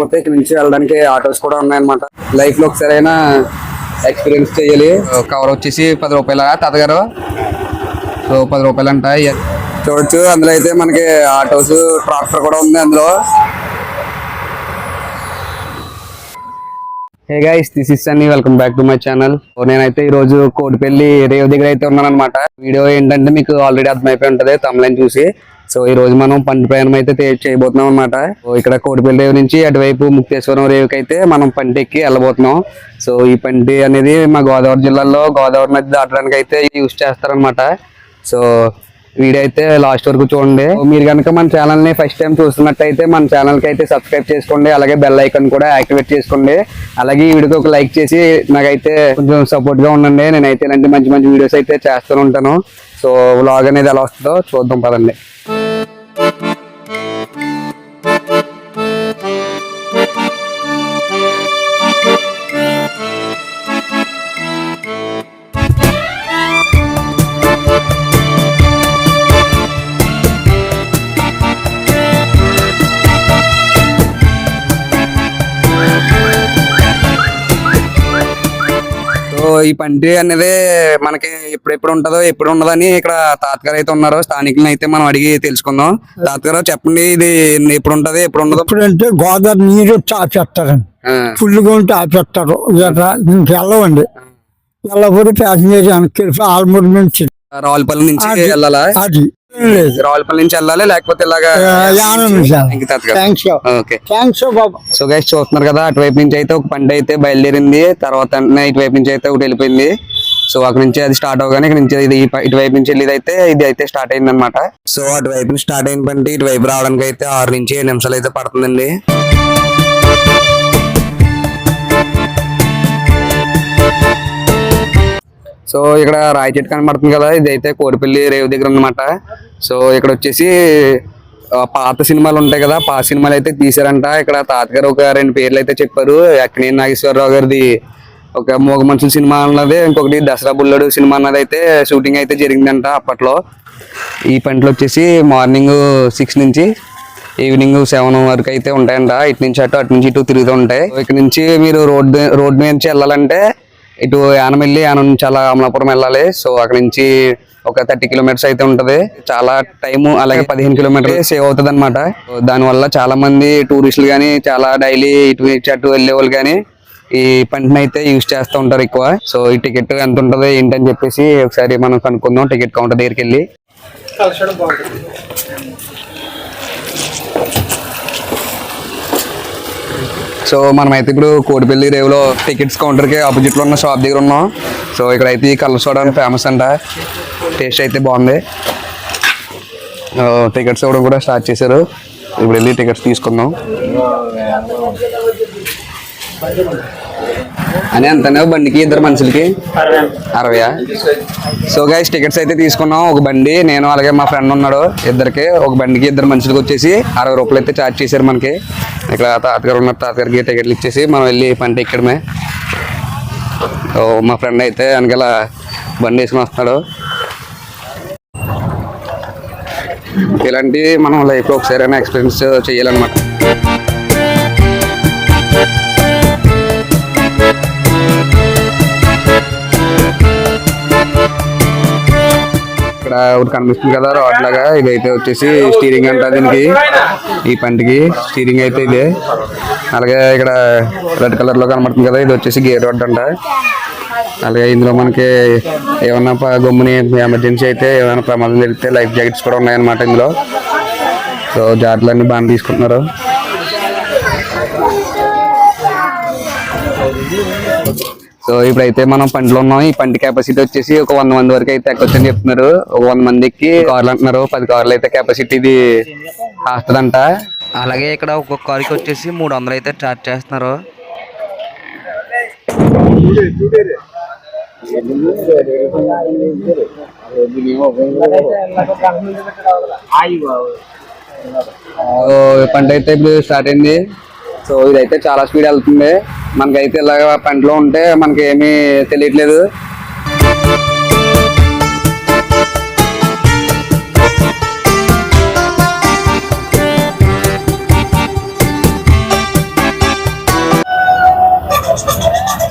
మొత్తం ఇక్కడ నుంచి వెళ్ళడానికి ఆటోస్ కూడా ఉన్నాయన్నమాట. లైఫ్లో ఒకసారైనా ఎక్స్పీరియన్స్ చేయాలి. కవర్ వచ్చేసి పది రూపాయల తాతగారు. సో పది రూపాయలు అంట చూడొచ్చు. అందులో అయితే మనకి ఆటోస్ ట్రాక్టర్ కూడా ఉంది అందులో. హే గైస్ దిస్ ఇస్ అన్ని welcome back to my channel నేనైతే ఈ రోజు కోటిపల్లి రేవ్ దగ్గర అయితే ఉన్నాను అనమాట వీడియో ఏంటంటే మీకు ఆల్రెడీ అర్థమైపోయి ఉంటుంది తమిళని చూసి. సో ఈ రోజు మనం పంటి ప్రయాణం అయితే చేయబోతున్నాం అనమాట ఇక్కడ కోటిపల్లి రేవు నుంచి అటువైపు ముక్తేశ్వరం రేవుకి అయితే మనం పంటి ఎక్కి వెళ్ళబోతున్నాం. సో ఈ పంటి అనేది మా గోదావరి జిల్లాలో గోదావరి నది దాటడానికి అయితే యూస్ చేస్తారనమాట సో వీడియో అయితే లాస్ట్ వరకు చూడండి. మీరు కనుక మన ఛానల్ని ఫస్ట్ టైం చూస్తున్నట్టయితే మన ఛానల్కి అయితే సబ్స్క్రైబ్ చేసుకోండి. అలాగే బెల్ ఐకన్ కూడా యాక్టివేట్ చేసుకోండి. అలాగే ఈ వీడియోకి ఒక లైక్ చేసి నాకైతే కొంచెం సపోర్ట్గా ఉండండి. నేనైతే ఇలాంటి మంచి మంచి వీడియోస్ అయితే చేస్తూ ఉంటాను. సో వ్లాగ్ అనేది ఎలా వస్తుందో చూద్దాం పదండి. ఈ పంటి అనేది మనకి ఎప్పుడెప్పుడు ఉంటుందో ఎప్పుడు ఉండదని ఇక్కడ తాతగారు అయితే ఉన్నారు. స్థానికులను అయితే మనం అడిగి తెలుసుకుందాం. తాతగారు చెప్పండి ఇది ఎప్పుడు ఉంటది ఎప్పుడు ఉండదు ఇప్పుడంటే గోదావరి నీరు వచ్చి ఆపేస్తారండి ఫుల్గా ఉంటే ఆపేస్తారు ఇక ఇంకెళ్ళవండి వెళ్ళకపోతే ప్యాసింజర్ వెనక్కి ఆల్మూరు నుంచి. రావులపల్లి నుంచి వెళ్ళాలా? అది. రావులపల్లి నుంచి వెళ్ళాలి లేకపోతే ఇలాగా సో గైస్ చూస్తున్నారు కదా అటువైపు నుంచి అయితే ఒక పంట అయితే బయలుదేరింది. తర్వాత వెంటనే ఇటువైపు నుంచి అయితే ఒకటి వెళ్ళిపోయింది. సో అక్కడ నుంచి అది స్టార్ట్ అవగానే ఇక్కడ నుంచి ఇది ఇటువైపు నుంచి వెళ్ళేది అయితే ఇది అయితే స్టార్ట్ అయింది అనమాట సో అటువైపు నుంచి స్టార్ట్ అయిన పంట ఇటువైపు రావడానికి అయితే ఆరు నుంచి ఏడు నిమిషాలు అయితే పడుతుందండి. సో ఇక్కడ రాయి చెట్టు కనబడుతుంది కదా ఇది అయితే కోడిపల్లి రేవు దగ్గర ఉందన్నమాట సో ఇక్కడ వచ్చేసి పాత సినిమాలు ఉంటాయి కదా పాత సినిమాలు అయితే తీశారంట. ఇక్కడ తాతగారు ఒక రెండు పేర్లు అయితే చెప్పారు. అక్కినేని నాగేశ్వరరావు గారిది ఒక మూగ మనుషుల సినిమా అన్నది. ఇంకొకటి దసరా బుల్లడు సినిమా అన్నది అయితే షూటింగ్ అయితే జరిగిందంట అప్పట్లో. ఈ పంటలు వచ్చేసి మార్నింగ్ సిక్స్ నుంచి ఈవినింగ్ సెవెన్ వరకు అయితే ఉంటాయంట. ఇటు నుంచి అటు అటు నుంచి ఇటు తిరుగుతూ ఉంటాయి. ఇక్కడ నుంచి మీరు రోడ్ రోడ్ మీద నుంచి వెళ్ళాలంటే ఇటు యానం వెళ్ళి యానం నుంచి అలా అమలాపురం వెళ్ళాలి. సో అక్కడ నుంచి ఒక థర్టీ కిలోమీటర్స్ అయితే ఉంటది. చాలా టైం అలాగే పదిహేను కిలోమీటర్ సేవ్ అవుతుంది అనమాట దానివల్ల చాలా మంది టూరిస్టులు కానీ చాలా డైలీ ఇటు అటు వెళ్ళే వాళ్ళు కానీ ఈ పంటని అయితే యూజ్ చేస్తూ ఉంటారు ఎక్కువ. సో ఈ టికెట్ ఎంత ఉంటుంది ఏంటని చెప్పేసి ఒకసారి మనం కనుక్కుందాం టికెట్ కౌంటర్ దగ్గరికి వెళ్ళి. సో మనమైతే ఇప్పుడు కోటిపల్లి రేవులో టికెట్స్ కౌంటర్కి ఆపోజిట్లో ఉన్న షాప్ దగ్గర ఉన్నాం. సో ఇక్కడ అయితే ఈ కలర్ సోడా ఫేమస్ అంట. టేస్ట్ అయితే బాగుంది. టికెట్స్ ఇవ్వడం కూడా స్టార్ట్ చేశారు. ఇప్పుడు వెళ్ళి టికెట్స్ తీసుకుందాం. అని అంతనే బండికి ఇద్దరు మనుషులకి? అరవయా? సో గైస్ టికెట్స్ అయితే తీసుకున్నాం. ఒక బండి నేను అలాగే మా ఫ్రెండ్ ఉన్నాడు ఇద్దరికి. ఒక బండికి ఇద్దరు మనుషులకి వచ్చేసి అరవై రూపాయలు అయితే ఛార్జ్ చేశారు మనకి. ఇక్కడ తాతగారు ఉన్నారు తాతగారికి టికెట్లు ఇచ్చేసి మనం వెళ్ళి పంట ఎక్కడమే. సో మా ఫ్రెండ్ అయితే వెనకాల బండి వేసుకుని వస్తున్నాడు. ఇలాంటివి మనం లైఫ్లో ఒకసారి అయినా ఎక్స్పీరియన్స్ చేయాలన్నమాట. ఒకటి కనిపిస్తుంది కదా రోడ్ లాగా. ఇదైతే వచ్చేసి స్టీరింగ్ అంట దీనికి. ఈ పంటికి స్టీరింగ్ అయితే ఇదే. అలాగే ఇక్కడ రెడ్ కలర్లో కనబడుతుంది కదా ఇది వచ్చేసి గేర్ రోడ్ అంట. అలాగే ఇందులో మనకి ఏమన్నా గమ్ముని ఎమర్జెన్సీ అయితే ఏమైనా ప్రమాదం జరిగితే లైఫ్ జాకెట్స్ కూడా ఉన్నాయన్నమాట ఇందులో. సో జాగ్రత్తలన్నీ బాగా తీసుకుంటున్నారు. సో ఇప్పుడైతే మనం పంటలో ఉన్నాం. ఈ పంట కెపాసిటీ వచ్చేసి ఒక వంద మంది వరకు అయితే ఎక్కొచ్చని చెప్తున్నారు. ఒక వంద మందికి కార్లు అంటున్నారు. పది కార్లు అయితే కెపాసిటీ ఇది కాస్తదంట. అలాగే ఇక్కడ ఒక్కొక్క కారుకి వచ్చేసి మూడు వందలు అయితే చార్జ్ చేస్తున్నారు. పంట అయితే ఇప్పుడు స్టార్ట్ అయింది. సో ఇదైతే చాలా స్పీడ్ వెళ్తుంది. మనకైతే ఇలాగ పంటలో ఉంటే మనకి ఏమీ తెలియట్లేదు.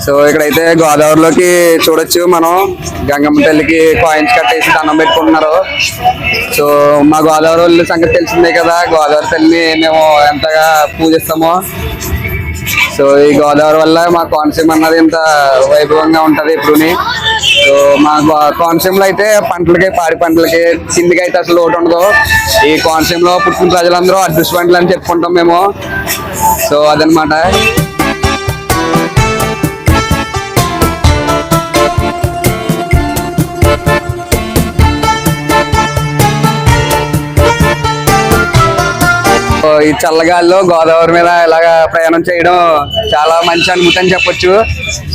సో ఇక్కడైతే గోదావరిలోకి చూడొచ్చు మనం. గంగమ్మ తల్లికి కాయిన్స్ కట్టేసి దండం పెట్టుకుంటున్నారు. సో మా గోదావరి వాళ్ళ సంగతి తెలిసిందే కదా. గోదావరి తల్లిని మేము ఎంతగా పూజిస్తామో. సో ఈ గోదావరి వల్ల మా కోనసీమ అన్నది ఇంత వైభవంగా ఉంటుంది ఇప్పుడుని సో మా కోనసీమలో అయితే పంటలకి పాడి పంటలకి కిందికి అయితే అసలు లోటు ఉండదు. ఈ కోనసీమలో పుట్టిన ప్రజలందరూ అదృష్టవంతులు అని చెప్పుకుంటాం మేము. సో అదనమాట. ఈ చల్లగాల్లో గోదావరి మీద ఇలాగా ప్రయాణం చేయడం చాలా మంచి అనుభూతి అని చెప్పొచ్చు.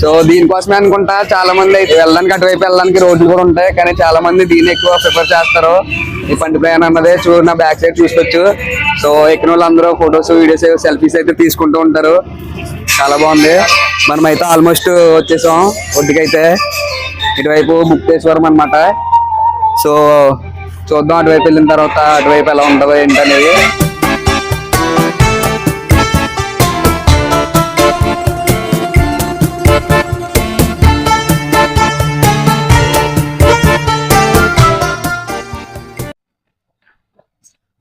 సో దీనికోసమే అనుకుంటా చాలా మంది అయితే వెళ్ళడానికి అటువైపు వెళ్ళడానికి రోడ్లు కూడా ఉంటాయి కానీ చాలా మంది దీన్ని ఎక్కువ ప్రిఫర్ చేస్తారు. ఈ పంటి ప్రయాణం అన్నదే చూ నా బ్యాక్ సైడ్ చూసుకోవచ్చు. సో ఎక్కిన వాళ్ళందరూ ఫొటోస్ వీడియోస్ సెల్ఫీస్ అయితే తీసుకుంటూ ఉంటారు. చాలా బాగుంది. మనం అయితే ఆల్మోస్ట్ వచ్చేసాం ఒడ్డుకైతే. ఇటువైపు ముక్తేశ్వరం అనమాట సో చూద్దాం అటువైపు వెళ్ళిన తర్వాత అటువైపు ఎలా ఉంటుందో ఏంటనేది.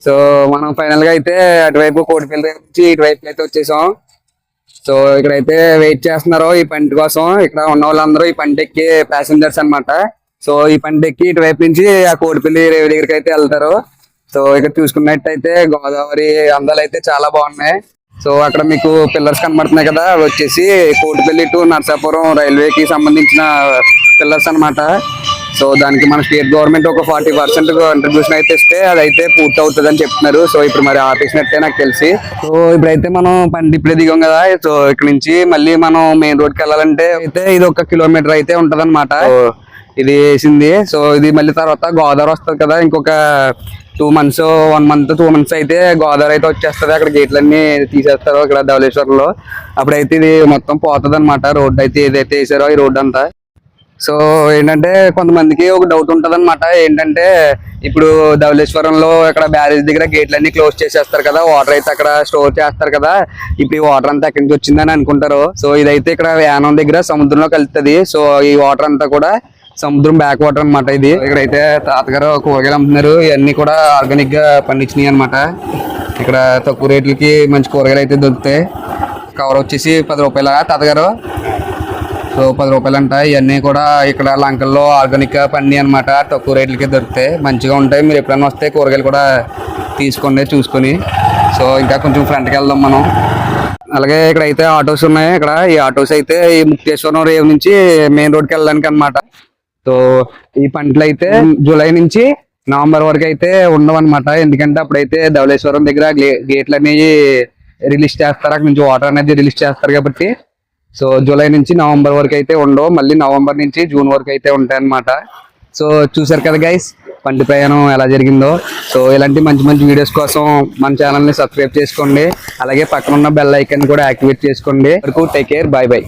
సో మనం ఫైనల్గా అయితే అటువైపు కోటిపల్లి నుంచి ఇటువైపు అయితే వచ్చేసాం. సో ఇక్కడైతే వెయిట్ చేస్తున్నారు ఈ పంట కోసం. ఇక్కడ ఉన్న వాళ్ళందరూ ఈ పంట ఎక్కి ప్యాసింజర్స్ అన్నమాట. సో ఈ పంట ఎక్కి ఇటువైపు నుంచి ఆ కోటిపల్లి రేవు దగ్గరికి అయితే వెళ్తారు. సో ఇక్కడ చూసుకున్నట్టయితే గోదావరి అందాలు అయితే చాలా బాగున్నాయి. సో అక్కడ మీకు పిల్లర్స్ కనబడుతున్నాయి కదా అవి వచ్చేసి కోటిపల్లి టు నర్సాపురం రైల్వేకి సంబంధించిన పిల్లర్స్ అన్నమాట. సో దానికి మన స్టేట్ గవర్నమెంట్ ఒక ఫార్టీ పర్సెంట్ కంట్రిబ్యూషన్ అయితే ఇస్తే అదైతే పూర్తి అవుతుంది అని చెప్తున్నారు. సో ఇప్పుడు మరి ఆపేసినట్టే నాకు తెలిసి. సో ఇప్పుడైతే మనం పండి ఇప్పుడే దిగాం కదా సో ఇక్కడ నుంచి మళ్ళీ మనం మెయిన్ రోడ్కి వెళ్ళాలంటే అయితే ఇది ఒక కిలోమీటర్ అయితే ఉంటది ఇది వేసింది. సో ఇది మళ్ళీ తర్వాత గోదావరి వస్తుంది కదా ఇంకొక two months one month two months అయితే గోదావరి అయితే వచ్చేస్తుంది. అక్కడ గేట్లన్నీ తీసేస్తారు ఇక్కడ ధవళేశ్వరంలో. అప్పుడైతే ఇది మొత్తం పోతుంది అనమాట రోడ్ అయితే ఏదైతే వేసారో ఈ రోడ్డు అంతా. సో ఏంటంటే కొంతమందికి ఒక డౌట్ ఉంటుంది అనమాట ఏంటంటే ఇప్పుడు ధవలేశ్వరంలో ఇక్కడ బ్యారేజ్ దగ్గర గేట్లన్నీ క్లోజ్ చేసేస్తారు కదా వాటర్ అయితే అక్కడ స్టోర్ చేస్తారు కదా. ఇప్పుడు ఈ వాటర్ అంతా ఎక్కడి నుంచి వచ్చిందని అనుకుంటారు. సో ఇదైతే ఇక్కడ యానం దగ్గర సముద్రంలో కలుతుంది సో ఈ వాటర్ అంతా కూడా సముద్రం బ్యాక్ వాటర్ అన్నమాట ఇది. ఇక్కడైతే తాతగారు కూరగాయలు అమ్ముతున్నారు. ఇవన్నీ కూడా ఆర్గానిక్గా పండించినాయి అనమాట ఇక్కడ తక్కువ రేట్లకి మంచి కూరగాయలు అయితే దొరుకుతాయి. కవర్ వచ్చేసి పది రూపాయల తాతగారు. సో పది రూపాయలు అంట ఇవన్నీ కూడా ఇక్కడ లంకల్లో ఆర్గానిక్గా పండి అనమాట తక్కువ రేట్లకే దొరుకుతాయి. మంచిగా ఉంటాయి. మీరు ఎప్పుడైనా వస్తే కూరగాయలు కూడా తీసుకోండి చూసుకొని. సో ఇంకా కొంచెం ఫ్రంట్కి వెళ్దాం మనం. అలాగే ఇక్కడ అయితే ఆటోస్ ఉన్నాయి. ఇక్కడ ఈ ఆటోస్ అయితే ఈ ముక్తేశ్వరం రేవు నుంచి మెయిన్ రోడ్కి వెళ్ళడానికి అనమాట సో ఈ పంటలు అయితే జూలై నుంచి నవంబర్ వరకు అయితే ఉండవు అనమాట ఎందుకంటే అప్పుడైతే ధవళేశ్వరం దగ్గర గేట్లు అనేవి రిలీజ్ చేస్తారు. అక్కడ నుంచి వాటర్ అనేది రిలీజ్ చేస్తారు కాబట్టి. సో జూలై నుంచి నవంబర్ వరకు అయితే ఉండవు. మళ్ళీ నవంబర్ నుంచి జూన్ వరకు అయితే ఉంటాయన్నమాట. సో చూసారు కదా గైస్ పంటి ప్రయాణం ఎలా జరిగిందో. సో ఇలాంటి మంచి మంచి వీడియోస్ కోసం మన ఛానల్ని సబ్స్క్రైబ్ చేసుకోండి. అలాగే పక్కన ఉన్న బెల్ ఐకాన్ కూడా యాక్టివేట్ చేసుకోండి. వరకు టేక్ కేర్ బాయ్ బై